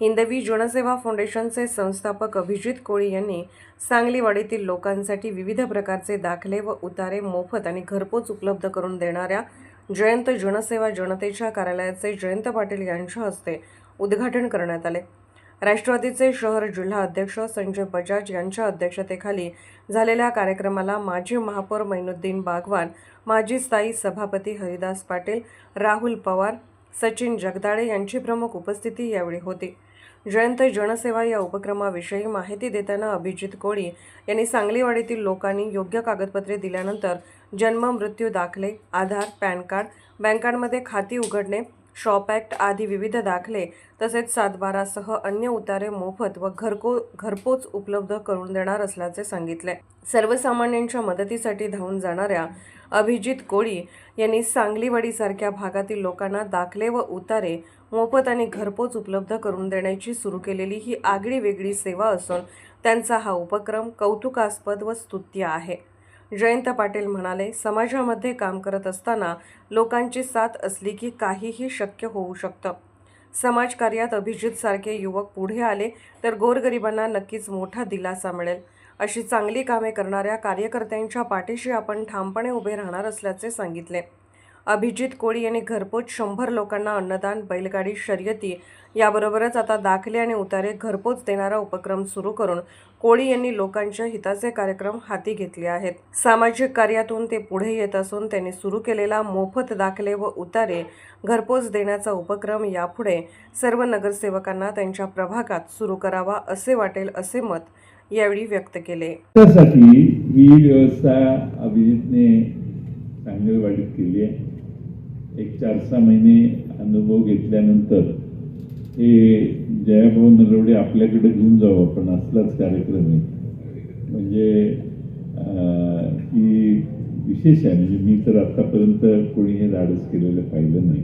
हिंदवी जनसेवा फाउंडेशनचे संस्थापक अभिजित कोळी यांनी सांगलीवाडीतील लोकांसाठी विविध प्रकारचे दाखले व उतारे मोफत आणि घरपोच उपलब्ध करून देणाऱ्या जयंत जनसेवा जनतेच्या कार्यालयाचे जयंत पाटील यांच्या हस्ते उद्घाटन करण्यात आले. राष्ट्रवादीचे शहर जिल्हा अध्यक्ष संजय बजाज यांच्या अध्यक्षतेखाली झालेल्या कार्यक्रमाला माजी महापौर मैनुद्दीन बागवान माजी स्थायी सभापती हरिदास पाटील राहुल पवार सचिन जगदाळे यांची प्रमुख उपस्थिती यावेळी होती. जयंत जनसेवा या उपक्रमाविषयी माहिती देताना अभिजित कोळी यांनी सांगलीवाडीतील लोकांनी योग्य कागदपत्रे दिल्यानंतर जन्म मृत्यू दाखले आधार पॅन कार्ड बँकांमध्ये खाती उघडणे शॉप ॲक्ट आदी विविध दाखले तसेच सातबारासह अन्य उतारे मोफत व घरको घरपोच उपलब्ध करून देणार असल्याचे सांगितले. सर्वसामान्यांच्या मदतीसाठी धावून जाणाऱ्या अभिजित कोळी यांनी सांगलीवाडीसारख्या भागातील लोकांना दाखले व उतारे मोफत आणि घरपोच उपलब्ध करून देण्याची सुरू केलेली ही आगळी वेगळी सेवा असून त्यांचा हा उपक्रम कौतुकास्पद व स्तुत्य आहे. जयंत पाटील म्हणाले समाजामध्ये काम करत असताना लोकांची साथ असली की काहीही शक्य होऊ शकतं. समाजकार्यात अभिजितसारखे युवक पुढे आले तर गोरगरिबांना नक्कीच मोठा दिलासा मिळेल. अशी चांगली कामे करणाऱ्या कार्यकर्त्यांच्या पाठीशी आपण ठामपणे उभे राहणार असल्याचे सांगितले. अभिजित कोळी यांनी घरपोच शंभर लोकांना अन्नदान बैलगाडी शर्यती याबरोबरच आता दाखले आणि उतारे घरपोच देणारा उपक्रम सुरू करून कोळी यांनी लोकांच्या हिताचे कार्यक्रम हाती घेतले आहेत. सामाजिक कार्यातून ते पुढे येत असून त्यांनी सुरू केलेला मोफत दाखले व उतारे घरपोच देण्याचा उपक्रम यापुढे सर्व नगरसेवकांना त्यांच्या प्रभागात सुरू करावा असे वाटेल असे मत यावेळी व्यक्त केले. त्यासाठी ही व्यवस्था अभिजितने चांगलवाडीत केली आहे. एक चार सहा महिने अनुभव घेतल्यानंतर हे जयाभाऊ नरवडे आपल्याकडे घेऊन जाऊ आपण असलाच कार्यक्रम आहे. म्हणजे की ही विशेष आहे. म्हणजे मी तर आतापर्यंत कोणी हे धाडस केलेलं पाहिलं नाही.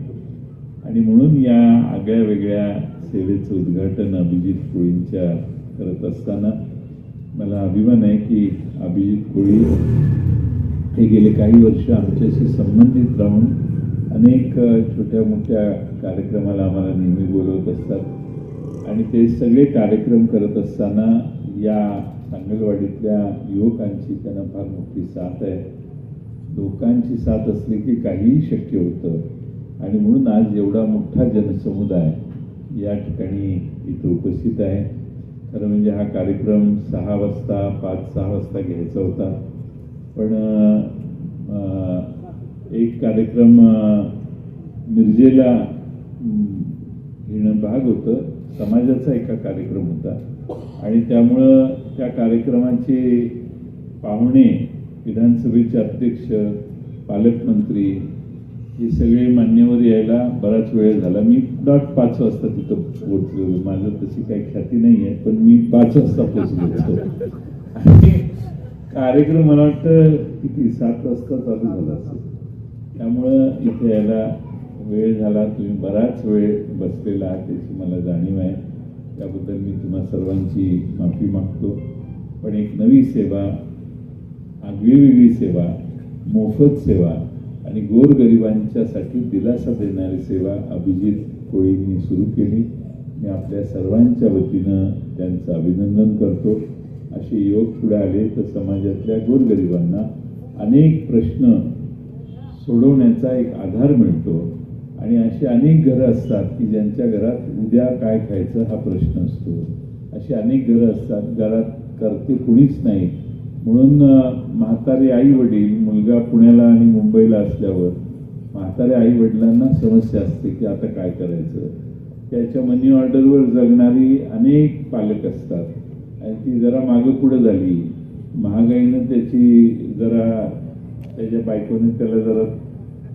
आणि म्हणून या आगळ्या वेगळ्या सेवेचं उद्घाटन अभिजित कोळींच्या करत असताना मला अभिमान आहे की अभिजित कोळी हे गेले काही वर्ष आमच्याशी संबंधित राहून अनेक छोट्या मोठ्या कार्यक्रमाला आम्हाला नेहमी बोलवत असतात. आणि ते सगळे कार्यक्रम करत असताना या सांगलवाडीतल्या युवकांची त्यांना फार मोठी साथ आहे. लोकांची साथ असली की काहीही शक्य होतं. आणि म्हणून आज एवढा मोठा जनसमुदाय या ठिकाणी इथं उपस्थित आहे. खरं म्हणजे हा कार्यक्रम सहा वाजता पाच सहा वाजता घ्यायचा होता. पण एक कार्यक्रम मिरजेला घेणं भाग होतं. समाजाचा एका कार्यक्रम होता. आणि त्यामुळं त्या कार्यक्रमाचे पाहुणे विधानसभेचे अध्यक्ष पालकमंत्री हे सगळे मान्यवर यायला बराच वेळ झाला. मी डॉट पाच वाजता तिथं पोहोचलेलो माझं तशी काही ख्याती नाही आहे पण मी पाच वाजता पोहोचलो होतो आणि कार्यक्रम मला वाटतं किती? सात वाजता चालू झाला असेल. त्यामुळं इथे यायला वेळ झाला. तुम्ही बराच वेळ बसलेला आहात त्याची मला जाणीव आहे. त्याबद्दल मी तुम्हा सर्वांची माफी मागतो. पण एक नवी सेवा आगळी वेगळी सेवा मोफत सेवा आणि गोरगरिबांच्यासाठी दिलासा देणारी सेवा अभिजित कोळींनी सुरू केली. मी आपल्या सर्वांच्या वतीनं त्यांचं अभिनंदन करतो. असे योग पुढे आले तर समाजातल्या गोरगरिबांना अनेक प्रश्न सोडवण्याचा एक आधार मिळतो. आणि अशी अनेक घरं असतात की ज्यांच्या घरात उद्या काय खायचं हा प्रश्न असतो. अशी अनेक घरं असतात घरात करते कुणीच नाही. म्हणून म्हातारे आई वडील मुलगा पुण्याला आणि मुंबईला असल्यावर म्हातारे आई वडिलांना समस्या असते की आता काय करायचं? त्याच्या मनी ऑर्डरवर जगणारी अनेक पालक असतात. आणि ती जरा मागं पुढं झाली. महागाईनं त्याची जरा त्याच्या बायकोने त्याला जरा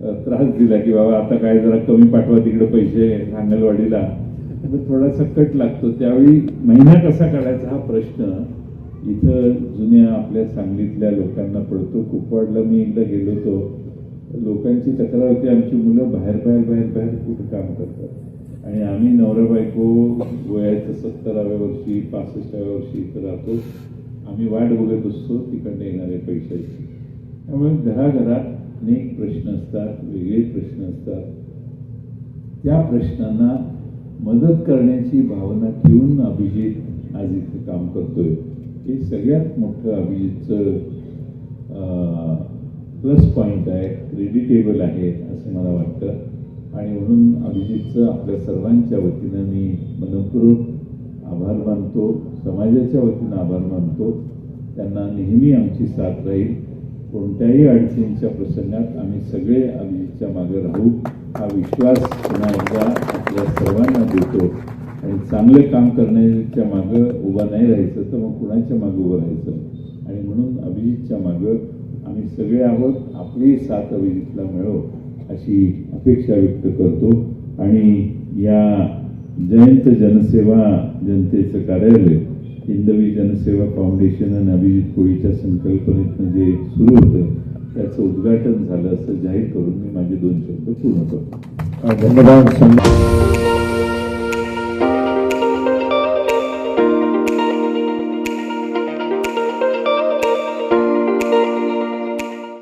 त्रास दिला की बाबा आता काय जरा कमी पाठवा तिकडे पैसे नांगलवाडीला तर थोडासा कट लागतो. त्यावेळी महिना कसा काढायचा हा प्रश्न इथं जुन्या आपल्या सांगलीतल्या लोकांना पडतो. कुपवाडला मी एकदा गेलो होतो. लोकांची तक्रार होती आमची मुलं बाहेर बाहेर बाहेर बाहेर कुठं काम करतात. आणि आम्ही नवरा बायको वयाचं सत्तराव्या वर्षी पासष्टाव्या वर्षी इथं राहतो. आम्ही वाट बघत असतो तिकडनं येणारे पैशाची. त्यामुळे घराघरात अनेक प्रश्न असतात वेगळे प्रश्न असतात. त्या प्रश्नांना मदत करण्याची भावना ठेवून अभिजित आज इथे काम करतोय. हे सगळ्यात मोठं अभिजितचं प्लस पॉईंट आहे क्रेडिटेबल आहे असं मला वाटतं. आणि म्हणून अभिजितचं आपल्या सर्वांच्या वतीनं मी मनपूर्वक आभार मानतो समाजाच्या वतीनं आभार मानतो. त्यांना नेहमी आमची साथ राहील. कोणत्याही अडचणीच्या प्रसंगात आम्ही सगळे अभिजितच्या मागे राहू. हा विश्वास पुन्हा एकदा आपल्या सर्वांना देतो. आणि चांगलं काम करण्याच्या मागं उभा नाही राहायचं तर मग कुणाच्या मागं उभं राहायचं? आणि म्हणून अभिजितच्या मागं आम्ही सगळे आहोत. आपली साथ अभिजितला मिळो अशी अपेक्षा व्यक्त करतो. आणि या जयंत जनसेवा जनतेचं कार्यालय हिंदवी जनसेवा फाउंडेशन आणि अभिजित कोळीच्या संकल्पनेतनं जे सुरू होतं त्याचं उद्घाटन झालं असं जाहीर करून मी माझे दोन शब्द पूर्ण करतो. धन्यवाद.